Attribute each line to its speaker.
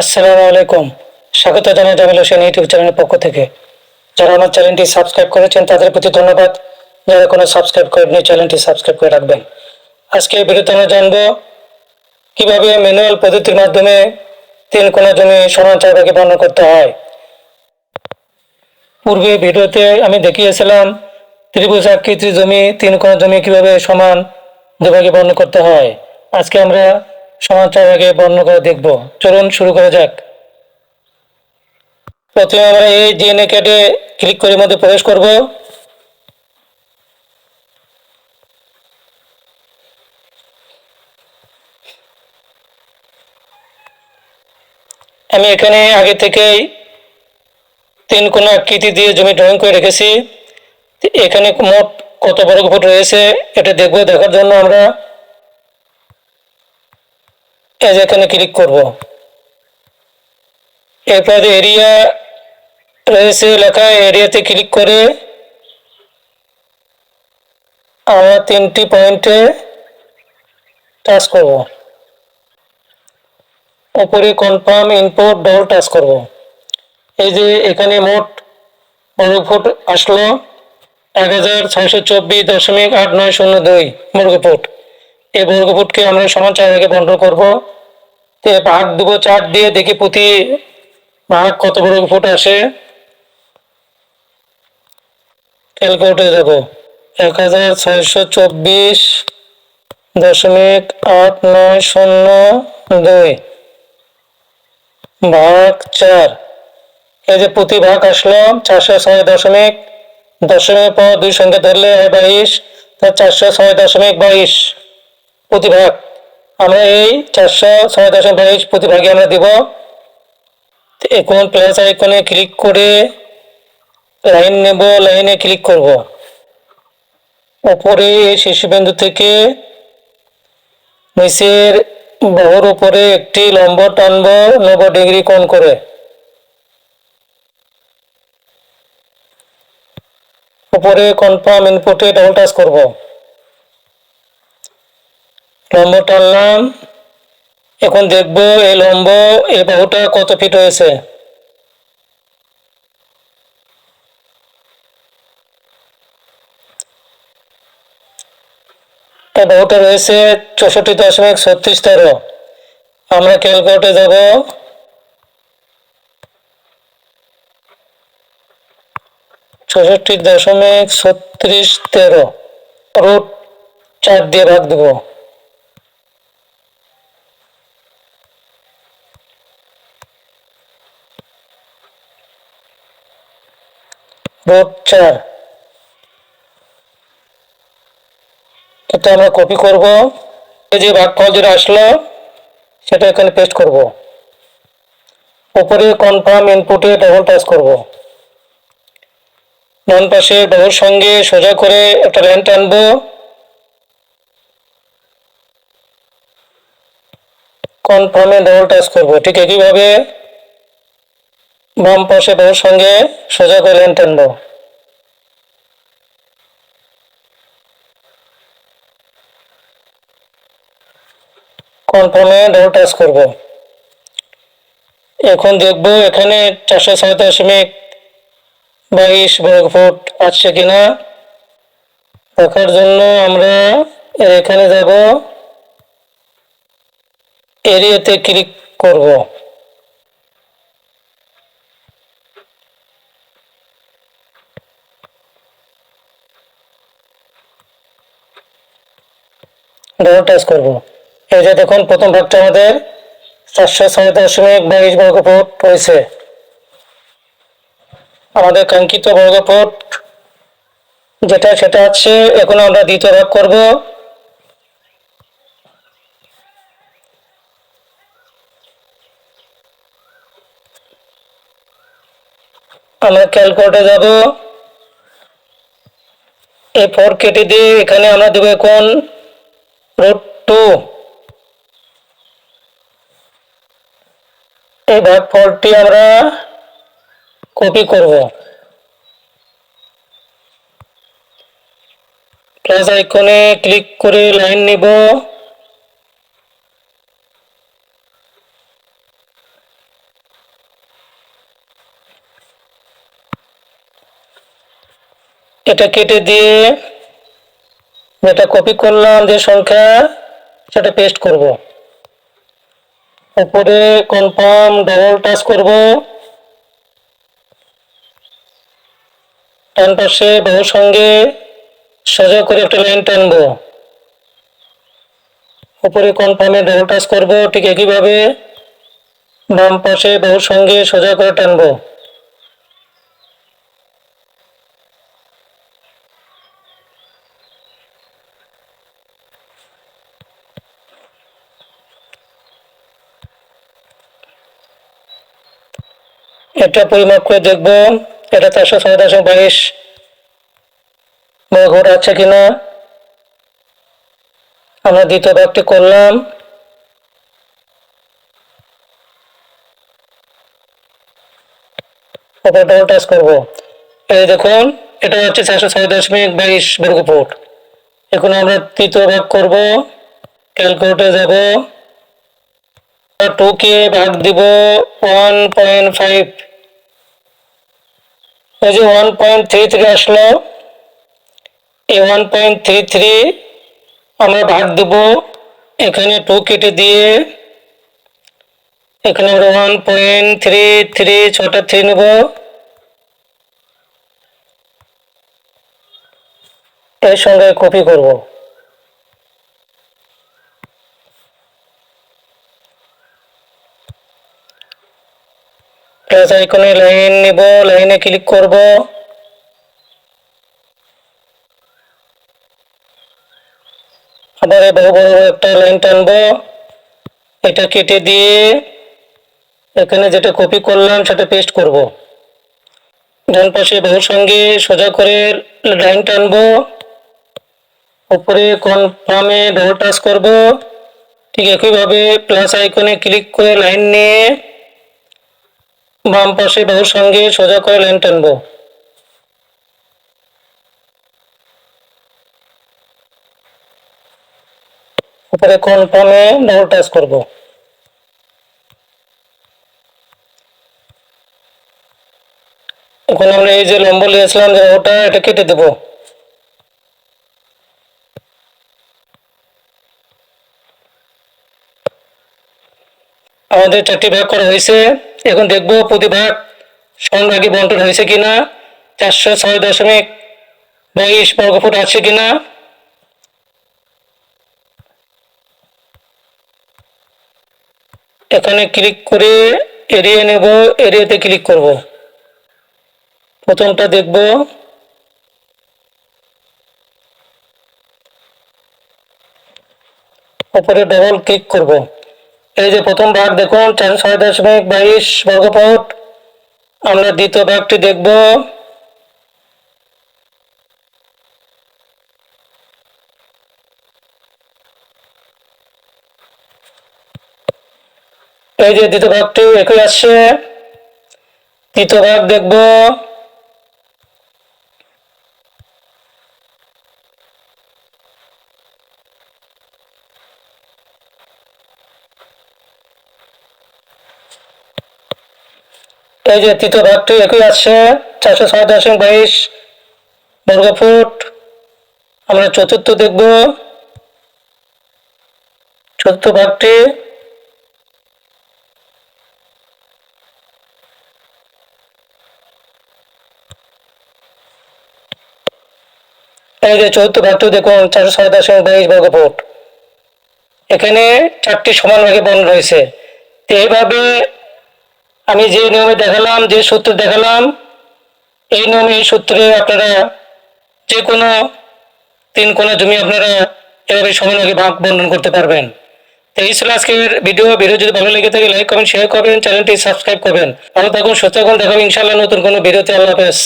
Speaker 1: আসসালামু আলাইকুম। স্বাগত জানাই জামিল হোসেন ইউটিউব চ্যানেলের পক্ষ থেকে। যারা আমার চ্যানেলটি সাবস্ক্রাইব করেছেন, তাদের প্রতি ধন্যবাদ। যারা কোনো সাবস্ক্রাইব করেননি, চ্যানেলটি সাবস্ক্রাইব করে রাখবেন। আজকে ভিডিওতে আমরা জানব কীভাবে ম্যানুয়াল পদ্ধতির মাধ্যমে তিন কোণা জমি সমান চার ভাগে বর্ণনা করতে হয়। পূর্বে ভিডিওতে আমি দেখিয়েছিলাম, ত্রিভুজ আকৃতির জমি তিন কোণা জমি কীভাবে সমান দুভাগে বর্ণনা করতে হয়। আজকে আমরা সমান আগে বর্ণনা করে দেখব। চলুন শুরু করা যাক। প্রথমে আমরা এই ডিএনএ কার্ডে ক্লিক করে মধ্যে প্রবেশ করব। আমি এখানে আগে থেকেই তিন কোণ আকৃতি দিয়ে জমি ড্রয়িং করে রেখেছি। এখানে মোট কত বর্গ ফুট রয়েছে এটা দেখব। দেখার জন্য আমরা যে এখানে ক্লিক করব। এরপর এরিয়া রয়েছে লেখা এরিয়াতে ক্লিক করে আমরা তিনটি পয়েন্টে টাচ করব। উপরে কনফার্ম ইনপুট ডবল টাচ করব। এই যে এখানে মোট বর্গ ফুট আসলো এক হাজার ছয়শো চব্বিশ দশমিক আট নয় শূন্য দুই বর্গ ফুট এই বর্গ ফুটকে আমরা সমান চার ভাগে বন্টন করব। ভাগ দেবো চার দিয়ে দেখি প্রতি ভাগ কত বর্গ ফুট আসে। ক্যালকুলেটে যাব এক হাজার ছয়শো চব্বিশ দশমিক আট নয় শূন্য দুই ভাগ চার। এই যে প্রতি ভাগ আসলো, চারশো ছয় দশমিক দশমিক পর দুই সংখ্যা ধরলে হয় বাইশ চারশো ছয় দশমিক বাইশ। প্রতি ভাগ। আমরা এই চারশো ছয় দশমিক বাইশ প্রতি ভাগে আমরা দিব। এখন প্লাস আইকনে ক্লিক করে লাইন নেব লাইনে ক্লিক করব। উপরে এই শীর্ষবিন্দু থেকে নিচের বাহুর উপরে একটি লম্ব টানব নব্বই ডিগ্রি কোণ করে। উপরে কনফার্ম ইনপুটে ডবল টাচ করব। লম্ব টানলাম এখন দেখব এই লম্ব, এই বাহুটা কত ফিট হয়েছে? এই বাহুটা রয়েছে চৌষট্টি দশমিক ছত্রিশ তেরো। আমরা ক্যালকুলেটে যাব। চৌষট্টি দশমিক ছত্রিশ তেরো। রুট চার দিয়ে ভাগ দেবো। রুট চার এটা আমরা কপি করব। যে ভাগফল যেটা আসলো, সেটা এখানে পেস্ট করব। উপরে কনফার্ম ইনপুটে ডবল টাচ করব। ডান পাশে ডবল সঙ্গে সোজা করে একটা লাইন টানবো। কনফার্মে ডবল টাচ করব। ঠিক একইভাবে বাম পাশে ডবল সঙ্গে সোজা করে লাইন টানবো। কনফার্মে ডবল টাচ করব। এখন দেখব এখানে চারশো ছয় দশমিক বাইশ বর্গ ফুট আসছে কিনা। দেখার জন্য আমরা এখানে যাব। এরিয়াতে ক্লিক করব। ডবল টাচ করব। এই যে দেখুন, প্রথম ভাগটা আমাদের চারশো ছয় দশমিক বাইশ বর্গ ফুট হয়েছে আমাদের কাঙ্ক্ষিত বর্গ ফুট যেটা সেটা আছে, এখন আমরা দ্বিতীয় ভাগ করব। আমরা ক্যালকুলেটে যাব। এই ফোর কেটে দিয়ে এখানে আমরা দেবো এখন প্রত্যয় এই ভাগফলটি আমরা কপি করব। প্লাস আইকনে ক্লিক করে লাইন নিব। এটা কেটে দিয়ে যেটা কপি করলাম যে সংখ্যা, সেটা পেস্ট করব। উপরে কনফার্ম ডবল টাচ করব। ডান পাশে বহু সঙ্গে সোজা করে একটা লাইন টানবো। উপরে কনফার্মে ডবল টাচ করব, ঠিক একইভাবে বাম পাশে বহু সঙ্গে সোজা করে টানবো। এটা পরিমাপ করে দেখব, এটা চারশো ছয় দশমিক বাইশ বর্গ আছে কিনা? আমরা দ্বিতীয় ভাগটি করলাম। টাচ করব। এই দেখুন, এটা হচ্ছে চারশো ছয় দশমিক বাইশ বর্গ ফুট। এখন আমরা তৃতীয় ভাগ করব, ক্যালকুলেটরে যাব। ভাগ দিব ওয়ান পয়েন্ট ফাইভ এই যে ওয়ান পয়েন্ট থ্রি থ্রি আসলো। এই ওয়ান পয়েন্ট থ্রি থ্রি আমরা ভাগ দেব এখানে টু কেটে দিয়ে। এখানে আমরা ওয়ান পয়েন্ট থ্রি থ্রি ছটা থ্রি নেব। এর সঙ্গে কপি করব। প্লাস আইকনে লাইন নিব, লাইনে ক্লিক করব। আবার বড় বড় একটা লাইন টানবো। এটা কেটে দিয়ে এখানে যেটা কপি করলাম, সেটা পেস্ট করব। ডান পাশে বহুর সঙ্গে সোজা করে লাইন টানবো। উপরে কনফার্মে ডবল টাচ করব। ঠিক একইভাবে প্লাস আইকনে ক্লিক করে লাইন নিয়ে বাম পাশে বহুর সঙ্গে সোজা করে লাইন টানবো। উপরে কনফার্মে ডবল টাচ করব? এখন আমরা এই যে লম্ব নিয়েছিলাম যে ওটা এটা কেটে দেব। আমাদের চারটি ভাগ করা হয়েছে। এখন দেখব প্রতি ভাগ সমান বন্টন হয়েছে কিনা? চারশো ছয় দশমিক বাইশ বর্গফুট আছে কিনা? এখানে ক্লিক করে এরিয়া নেব এরিয়াতে ক্লিক করব। প্রথমটা দেখব। উপরে ডবল ক্লিক করব। এই যে প্রথম ভাগ দেখুন চারশো ছয় দশমিক বাইশ বর্গফুট। আমরা দ্বিতীয় ভাগটি দেখব। এই যে দ্বিতীয় ভাগটি একই আসছে। তৃতীয় ভাগ দেখব। এই যে তৃতীয় ভাগটি একই আসছে চারশো ছয় দশমিক বাইশ বর্গফুট আমরা চতুর্থ দেখব। চতুর্থ ভাগটি এই যে চতুর্থ ভাগটি দেখুন, চারশো ছয় দশমিক বাইশ বর্গফুট এখানে চারটি সমান ভাগে বন রয়েছে। এইভাবে আমি যে নিয়মে দেখালাম, যে সূত্র দেখালাম, এই নিয়মে, এই সূত্রে আপনারা যে কোনো তিন কোনো জমি আপনারা এভাবে সময় আগে ভাগ বন্ধন করতে পারবেন। তো এই আজকের ভিডিও। ভিডিও যদি ভালো লেগে থাকে লাইক কমেন্ট শেয়ার করবেন। চ্যানেলটি সাবস্ক্রাইব করবেন। ভালো থাকুন, সুস্থ থাকুন। দেখাবো ইনশাল্লাহ নতুন কোনো ভিডিওতে। আল্লাহ হাফেজ।